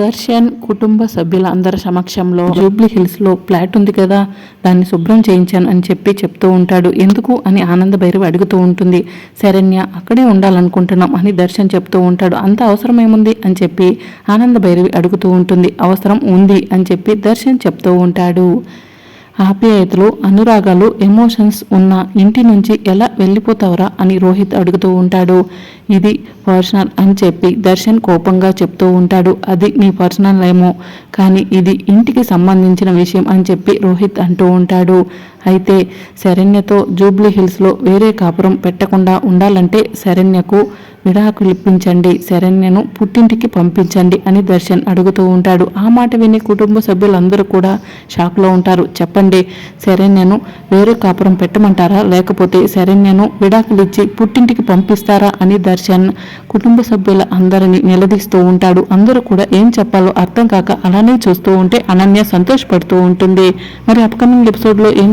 దర్శన్ కుటుంబ సభ్యుల అందరి సమక్షంలో జూబ్లీ హిల్స్లో ఫ్లాట్ ఉంది కదా దాన్ని శుభ్రం చేయించాను అని చెప్పి చెప్తూ ఉంటాడు. ఎందుకు అని ఆనంద భైరవి అడుగుతూ ఉంటుంది. శరణ్య అక్కడే ఉండాలనుకుంటున్నాం అని దర్శన్ చెప్తూ ఉంటాడు. అంత అవసరం ఏముంది అని చెప్పి ఆనంద భైరవి అడుగుతూ ఉంటుంది. అవసరం ఉంది అని చెప్పి దర్శన్ చెప్తూ ఉంటాడు. ఆప్యాయతలు అనురాగాలు ఎమోషన్స్ ఉన్న ఇంటి నుంచి ఎలా వెళ్ళిపోతావరా అని రోహిత్ అడుగుతూ ఉంటాడు. ఇది పర్సనల్ అని చెప్పి దర్శన్ కోపంగా చెప్తూ ఉంటాడు. అది నీ పర్సనల్ ఏమో కానీ ఇది ఇంటికి సంబంధించిన విషయం అని చెప్పి రోహిత్ అంటూ ఉంటాడు. అయితే శరణ్యతో జూబ్లీ హిల్స్లో వేరే కాపురం పెట్టకుండా ఉండాలంటే శరణ్యకు విడాకులు ఇప్పించండి శరణ్యను పుట్టింటికి పంపించండి అని దర్శన్ అడుగుతూ ఉంటాడు. ఆ మాట విని కుటుంబ సభ్యులందరూ కూడా షాక్లో ఉంటారు. చెప్పండి శరణ్యను వేరే కాపురం పెట్టమంటారా? లేకపోతే శరణ్యను విడాకులు ఇచ్చి పుట్టింటికి పంపిస్తారా? అని దర్శన్ కుటుంబ సభ్యుల అందరినీ నిలదీస్తూ ఉంటాడు. అందరూ కూడా ఏం చెప్పాలో అర్థం కాక అలానే చూస్తూ ఉంటే అనన్య సంతోషపడుతూ ఉంటుంది. మరి అప్కమింగ్ ఎపిసోడ్లో ఏం